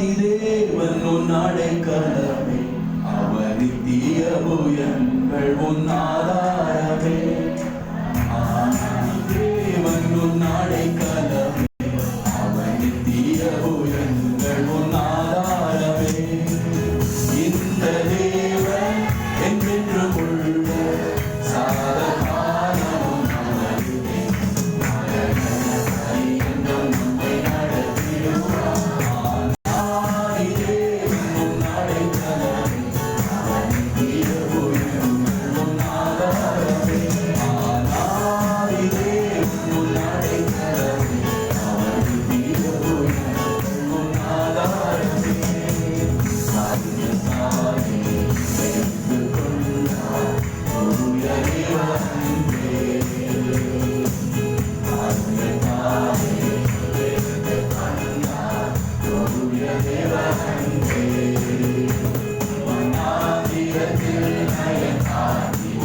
ஆதிதேவன் உன் அடைக்கலமே அவனித்திய புயங்கள் உன் Amen.